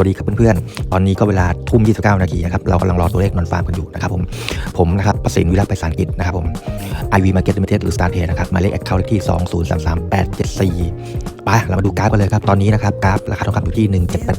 วัสดีครับเพื่อนๆ ตอนนี้ก็เวลาทุ่ม 29 นาทีนะครับ เรากำลังรอตัวเลขนอนฟาร์มกันอยู่นะครับผม ผมนะครับ ประสิทธิ์วิรัตไปสารกิจนะครับผม IV Market Limited หรือ Star t r a d e นะครับ หมายเลข account เลขที่ 2033874ไปเรามาดูกราฟกันเลยครับ ตอนนี้นะครับ กราฟราคาทองคำอยู่ที่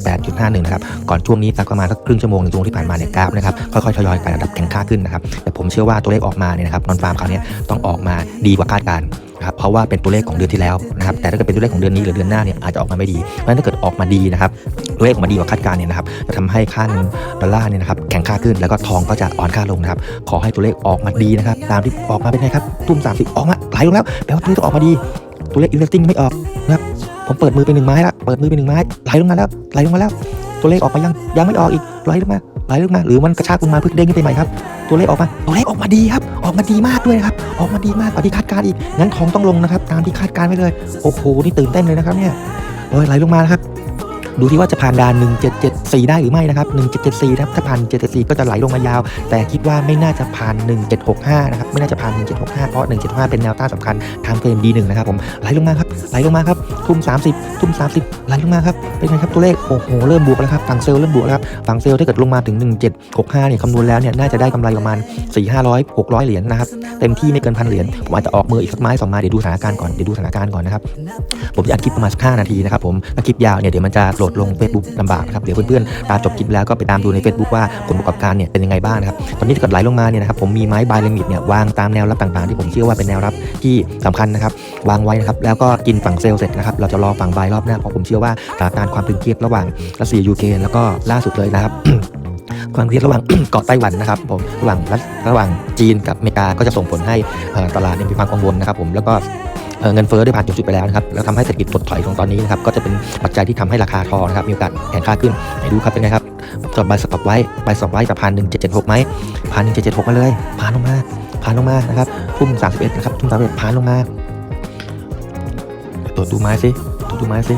1788.51 นะครับ ก่อนช่วงนี้สักประมาณสักครึ่งชั่วโมงหนึ่งชั่วโมงที่ผ่านมาเนี่ยกราฟนะครับ ค่อยๆ ทยอยไต่ระดับแข็งค่าขึ้นนะครับ แต่ผมเชื่อว่าตัวเลขออกมาเนี่ยนะครับนอนฟาร์มคราวเนี้ยต้องออกมาดีกว่าคาดการณ์ นะครับเพราะว่าเป็นตัวเลขของเดือนที่แล้วนะครับแต่ถ้าเกิดเป็นตัวเลขของเดือนนี้หรือเดือนหน้าเนี่ยอาจจะออกมาไม่ดีเพราะฉะนั้นถ้าเกิดออกมาดีนะครับตัวเลขออกมาดีกว่าคาดการณ์เนี่ยนะครับจะทำให้ค่าเงินดอลลาร์เนี่ยนะครับแข็งค่าขึ้นแล้วก็ทองก็จะอ่อนค่าลงนะครับขอให้ตัวเลขออกมาดีนะครับตามที่ออกมาเป็นไงครับตุ้ม30ออกมาไหลลงแล้วแปลว่าตัวเลขต้องออกมาดี ตัวเลข investing ไม่ออกนะครับผมเปิดมือเป็นหนึ่งไม้ละเปิดมือเป็นหนึ่งไม้ไหลลงมาแล้วไหลลงมาแล้ว ตัวเลขออกมายังยังไม่ออกอีกไหลลงมา ไหลลงมาหรือมันกระชากลงมาเพื่อเด้งขึ้นไปใหม่ครับตัวเลขออกมาตัวเลขออกมาดีครับออกมาดีมากด้วยนะครับออกมาดีมากกว่าที่คาดการณ์อีกงั้นทองต้องลงนะครับ ตามที่คาดการณ์ไว้เลยโอ้โหนี่ตื่นเต้นเลยนะครับเนี่ยโอ้ยไหลลงมาครับ ดูที่ว่าจะผ่านด่าน 1774 ได้หรือไม่นะครับ 1774นะครับถ้าผ่าน 1774 ก็จะไหลลงมายาว แต่คิดว่าไม่น่าจะผ่าน 1765 นะครับ ไม่น่าจะผ่าน 1765 เพราะ 1765 เป็นแนวต้านสำคัญทางเฟรม D1 นะครับผม ไหลลงมาครับ ไหลลงมาครับ ทุ่ม 30 ทุ่ม 30 ไหลลงมาครับ เป็นไงครับตัวเลข โอ้โห เริ่มบวกแล้วครับ ฝั่งเซลเริ่มบวกแล้วครับ ฝั่งเซลถ้าเกิดลงมาถึง 1765 เนี่ยคำนวณแล้วเนี่ยน่าจะได้กำไรประมาณ 4 500 600 เหรียญนะครับ เต็มที่ไม่เกินพันเหรียญ ผมอาจจะออกมืออีกสักไม้สองไม้เดี๋ยวดูสถานการณ์ก่อน เดี๋ยวดูสถานการณ์ก่อนนะครับ ผมจะอัดคลิปประมาณ5นาทีนะครับผมถ้าคลิปยาวเนี่ยเดี๋ยวมันจะหลดลง Facebook ลำบากนะครับ เดี๋ยวเพื่อนๆ ตามจบคลิปแล้วก็ไปตามดูใน Facebook ว่าผลประกอบการเนี่ยเป็นยังไงบ้างนะครับ ตอนนี้ถ้ากดไหลลงมาเนี่ยนะครับผมมีไม้บายลิมิตเนี่ยวางตามแนวรับต่างๆ ที่ผมเชื่อว่าเป็นแนวรับที่สำคัญนะครับวางไว้นะครับแล้วก็กินฝั่งเซลล์เสร็จนะครับเราจะรอฝั่งบายรอบหน้าเพราะผมเชื่อว่าสถานการณ์ความตึงเครียดระหว่างรัสเซียยูเครนแล้วก็ล่าสุดเลยนะครับความเครียดระหว่างเกาะไต้หวันนะครับผมระหว่างรัสระหว่างจีนกับอเมริกาก็จะส่งผลให้ตลาดเนี่ยมีความกังวลนะครับผมแล้วก็ เเงินเฟ้อได้ผ่านจุดๆไปแล้วนะครับแล้วทำให้เศรษฐกิจถดถอยของตอนนี้นะครับก็จะเป็นปัจจัยที่ทำให้ราคาทองนะครับมีโอกาสแข็งค่าขึ้นไหนดูครับเป็นไงครับจบใบสต็อปไว้ใบสอปไว้กับพันหนึ่งเจ็ดเจ็ดหกไหมพันหนึ่งเจ็ดเจ็ดหกมาเลยผ่านลงมาผ่านลงมานะครับทุ่มสามสิบเอ็ดนะครับทุ่มสามสิบเอ็ดผ่านลงมาตรวจดูไม้สิตรวจดูไม้สิ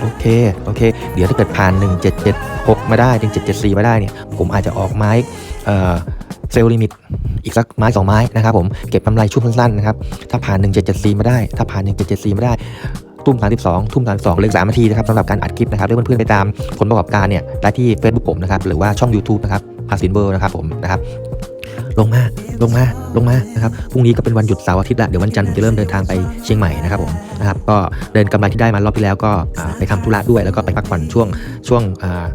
โอเค โอเค เดี๋ยวถ้าเกิดผ่านหนึ่งเจ็ดเจ็ดหกมาได้หนึ่งเจ็ดเจ็ดสี่มาได้เนี่ย ผมอาจจะออกไม้เอ่อเซลล์ลิมิต อีกสักไม้สองไม้นะครับผมเก็บกำไรช่วงสั้นๆนะครับถ้าผ่าน 1774 มาได้ ถ้าผ่าน 1774 มาได้ทุ่ม32ทุ่ม32เหลือ3นาทีนะครับสำหรับการอัดคลิปนะครับเพื่อนๆไปตามผลประกอบการเนี่ยได้ที่ Facebook ผมนะครับหรือว่าช่อง YouTube นะครับพาสินเบอร์นะครับผมนะครับ ลงมาลงมาลงมานะครับพรุ่งนี้ก็เป็นวันหยุดเสาร์อาทิตย์ละเดี๋ยววันจันทร์ผมจะเริ่มเดินทางไปเชียงใหม่นะครับผมนะครับก็เดินกำไรที่ได้มารอบที่แล้วก็อ่าไปทำธุระด้วยแล้วก็ไปพักผ่อนช่วงช่วงอ่า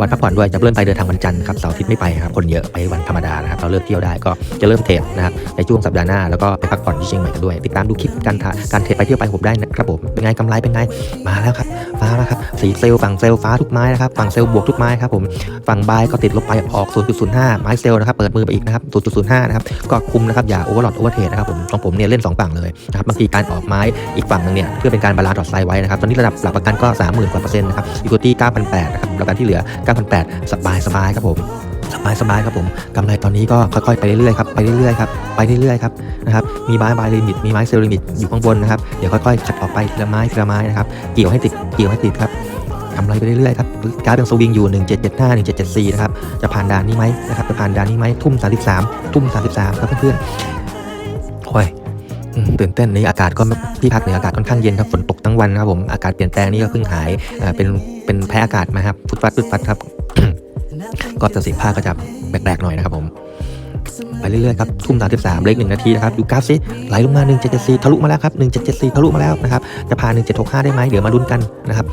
วันพักผ่อนด้วยจะเริ่มไปเดินทางวันจันทร์ครับเสาร์อาทิตย์ไม่ไปครับคนเยอะไปวันธรรมดานะครับเราเลิกเที่ยวได้ก็จะเริ่มเทรดนะครับในช่วงสัปดาห์หน้าแล้วก็ไปพักผ่อนที่เชียงใหม่กันด้วย ติดตามดูคลิปการทาการเทรดไปเที่ยวไปผมได้นะครับผมเป็นไงกำไรเป็นไงมาแล้วครับ ฟ้านะครับสีเซลล์ฝั่งเซลล์ฟ้าทุกไม้นะครับฝั่งเซลล์บวกทุกไม้ครับผมฝั่งบายก็ติดลบไปออก 0.05 ไม้เซลล์นะครับเปิดมือไปอีกนะครับ 0.05 นะครับก็คุมนะครับอย่าโอเวอร์ลอดโอเวอร์เทรดนะครับผมของผมเนี่ยเล่นสองฝั่งเลยนะครับบางทีการออกไม้อีกฝั่งหนึงเนี่ยเพื่อเป็นการบาลานซ์ดอทไซด์ไว้นะครับตอนนี้ระดับหลักประกันก็ 30,000กว่าเปอร์เซ็นต์นะครับอีโคตี้9,800นะครับประกันที่เหลือ9,800สบายสบายครับผม สบายสบายครับผมกำไรตอนนี้ก็ค่อยๆไปเรื่อยๆครับไปเรื่อยๆครับไปเรื่อยๆครับนะครับมีไม้บายลิมิตมีไม้เซลลิมิตอยู่ข้างบนนะครับเดี๋ยวค่อยๆขัดออกไปทีละไม้ทีละไม้นะครับเกี่ยวให้ติดเกี่ยวให้ติดครับกำไรไปเรื่อยๆครับกราฟยังสวิงอยู่ 1775 1774 นะครับ จะผ่านด่านนี้ไหมนะครับ จะผ่านด่านนี้ไหมทุ่ม 33 ทุ่ม 33 ครับเพื่อนๆโอ้ยตื่นเต้นนี้อากาศก็ที่ภาคเหนืออากาศค่อนข้างเย็นครับฝนตกทั้งวันครับผมอากาศเปลี่ยนแปลงนี่ก็เพิ่งหายเป็นเป็นแพ้อากาศมาครับฟุดฟัดฟุดฟัดครับ ก็จะสีผ้าก็จะแปลกๆหน่อยนะครับผมไปเรื่อยๆครับทุ่มสามสิบสามเลขหนึ่งนาทีนะครับดูกราฟซิไหลลงมา1 7 7 4ทะลุมาแล้วครับ1 7 7 4ทะลุมาแล้วนะครับจะผ่าน1765ได้ไหมเดี๋ยวมาลุ้นกันนะครับ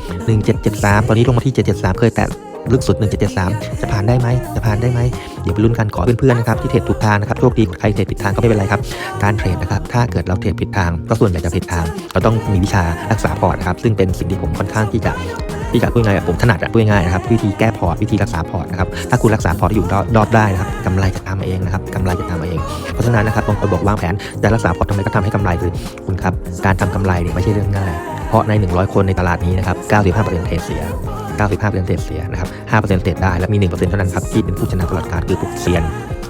1773ตอนนี้ลงมาที่773เจ็ดสามเคยแตะลึกสุด 1773 จะผ่านได้ไหม จะผ่านได้ไหม เดี๋ยวไปลุ้นกันขอเพื่อนๆนะครับที่เทรดถูกทางนะครับ โชคดี ใครเทรดผิดทางก็ไม่เป็นไรครับ การเทรดนะครับ ถ้าเกิดเราเทรดผิดทาง ก็ส่วนใหญ่จะผิดทาง เราต้องมีวิชารักษาพอร์ตนะครับ ซึ่งเป็นสิ่งที่ผมค่อนข้างที่จะ ที่จะพูดง่ายผมถนัดอะพูดง่ายนะครับวิธีแก้พอร์ตวิธีรักษาพอร์ตนะครับถ้าคุณรักษาพอร์ตอยู่รอดอดได้นะครับกำไรจะตามมาเองนะครับกำไรจะตามมาเอง เพราะฉะนั้นนะครับบางคนบอกวางแผนจะรักษาพอร์ตทำไมก็ทำให้กำไรคือคุณครับการทำกำไรเนี่ยไม่ใช่เรื่องง่ายเพราะใน 100 คนในตลาดนี้นะครับ95%เทรดเสีย95%เทรดเสียนะครับ5%เทรดได้และมี1%เท่านั้นครับที่เป็นผู้ชนะตลอดการคือพวกเซียน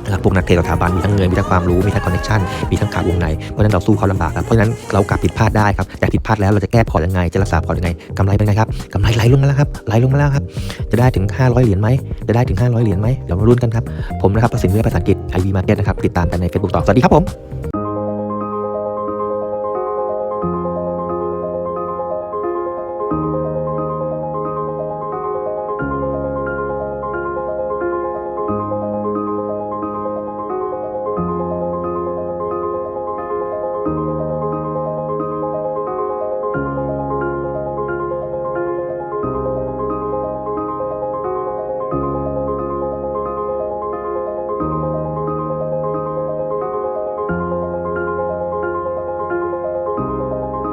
นะครับพวกนักเทรดสถาบันมีทั้งเงินมีทั้งความรู้มีทั้งคอนเนคชั่นมีทั้งขาวงในเพราะฉะนั้นเราสู้เขาลำบากครับเพราะฉะนั้นเรากลับผิดพลาดได้ครับแต่ผิดพลาดแล้วเราจะแก้พอร์ตยังไงจะรักษาพอร์ตยังไงกำไรเป็นไงครับกำไรไหลลงมาแล้วครับไหลลงมาแล้วครับจะได้ถึง 500 เหรียญไหมจะได้ถึง 500 เหรียญไหมเดี๋ยวมาลุ้นกันครับผมนะครับประสิทธิ์วิทยภาษาอังกฤษ IV Market นะครับติดตามกันใน Facebook ต่อสวัสดีครับผม